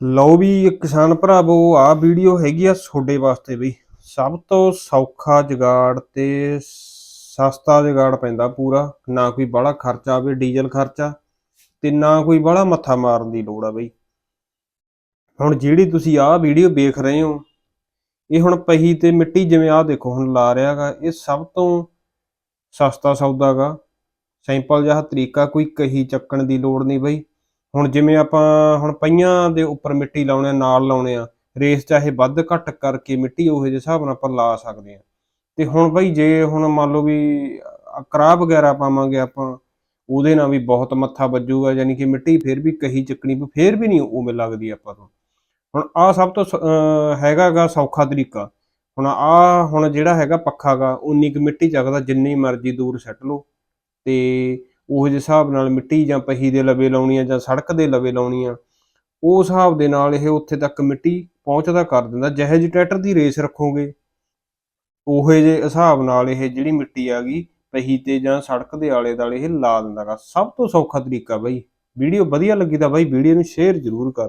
ਲਓ ਵੀ ਕਿਸਾਨ ਭਰਾਵੋ, ਆ ਵੀਡੀਓ ਹੈਗੀ ਆ ਤੁਹਾਡੇ ਵਾਸਤੇ ਬਈ ਸਭ ਤੋਂ ਸੌਖਾ ਜਗਾੜ ਤੇ ਸਸਤਾ ਜਗਾੜ ਪੈਂਦਾ ਪੂਰਾ। ਨਾ ਕੋਈ ਬੜਾ ਖਰਚਾ ਆਵੇ, ਡੀਜ਼ਲ ਖਰਚਾ ਤੇ ਨਾ ਕੋਈ ਬੜਾ ਮੱਥਾ ਮਾਰਨ ਦੀ ਲੋੜ ਆ ਬਈ। ਹੁਣ ਜਿਹੜੀ ਤੁਸੀਂ ਆਹ ਵੀਡੀਓ ਵੇਖ ਰਹੇ ਹੋ, ਇਹ ਹੁਣ ਪਹੀ ਤੇ ਮਿੱਟੀ ਜਿਵੇਂ ਆਹ ਦੇਖੋ, ਹੁਣ ਲਾ ਰਿਹਾਗਾ ਇਹ ਸਭ ਤੋਂ ਸਸਤਾ ਸੌਦਾ ਗਾ। ਸਿੰਪਲ ਜਿਹਾ ਤਰੀਕਾ, ਕੋਈ ਕਹੀ ਚੱਕਣ ਦੀ ਲੋੜ ਨਹੀਂ ਬਈ। ਹੁਣ ਜਿਵੇਂ ਆਪਾਂ ਹੁਣ ਪਈਆਂ ਦੇ ਉੱਪਰ ਮਿੱਟੀ ਲਾਉਣੇ ਆ, ਨਾਲ ਲਾਉਣੇ ਆ ਰੇਸ ਚਾਹੇ ਵੱਧ ਘੱਟ ਕਰਕੇ ਮਿੱਟੀ ਉਹੇ ਜਿਹੇ ਹਿਸਾਬ ਨਾਲ ਆਪਾਂ ਲਾ ਸਕਦੇ ਆ। ਤੇ ਹੁਣ ਬਈ ਜੇ ਹੁਣ ਮੰਨ ਲਓ ਵੀ ਅ, ਵਗੈਰਾ ਪਾਵਾਂਗੇ ਆਪਾਂ ਉਹਦੇ ਨਾਲ ਵੀ ਬਹੁਤ ਮੱਥਾ ਵੱਜੂਗਾ ਯਾਨੀ ਕਿ ਮਿੱਟੀ ਫੇਰ ਵੀ ਕਹੀ ਚੱਕਣੀ ਪਊ, ਫੇਰ ਵੀ ਨਹੀਂ ਉਵੇਂ ਲੱਗਦੀ ਆਪਾਂ ਤੋਂ। ਹੁਣ ਆ ਸਭ ਤੋਂ ਸ- ਅ, ਹੈਗਾਗਾ ਸੌਖਾ ਤਰੀਕਾ। ਹੁਣ ਆ ਹੁਣ ਜਿਹੜਾ ਹੈਗਾ ਪੱਖਾਗਾ ਉਨੀ ਕੁ ਮਿੱਟੀ ਚੱਕਦਾ ਜਿੰਨੀ ਮਰਜ਼ੀ ਦੂਰ ਸੱਟ ਲਓ। ਤੇ ਉਹ ਜਿਹੇ ਹਿਸਾਬ ਨਾਲ ਮਿੱਟੀ ਜਾਂ ਪਹੀ ਦੇ ਲਵੇ ਲਾਉਣੀ ਆ ਜਾਂ ਸੜਕ ਦੇ ਲਵੇ ਲਾਉਣੀ ਆ ਉਸ ਹਿਸਾਬ ਦੇ ਨਾਲ ਇਹ ਉੱਥੇ ਤੱਕ ਮਿੱਟੀ ਪਹੁੰਚਦਾ ਕਰ ਦਿੰਦਾ। ਜਿਹੇ ਜਿਹੀ ਟਰੈਕਟਰ ਦੀ ਰੇਸ ਰੱਖੋਗੇ, ਉਹੇ ਜਿਹੇ ਹਿਸਾਬ ਨਾਲ ਇਹ ਜਿਹੜੀ ਮਿੱਟੀ ਆ ਗਈ, ਪਹੀ ਤੇ ਜਾਂ ਸੜਕ ਦੇ ਆਲੇ ਦੁਆਲੇ ਇਹ ਲਾ ਦਿੰਦਾਗਾ ਸਭ ਤੋਂ ਸੌਖਾ ਤਰੀਕਾ ਬਾਈ। ਵੀਡੀਓ ਵਧੀਆ ਲੱਗੀ ਤਾਂ ਬਾਈ ਵੀਡੀਓ ਨੂੰ ਸ਼ੇਅਰ ਜ਼ਰੂਰ ਕਰ।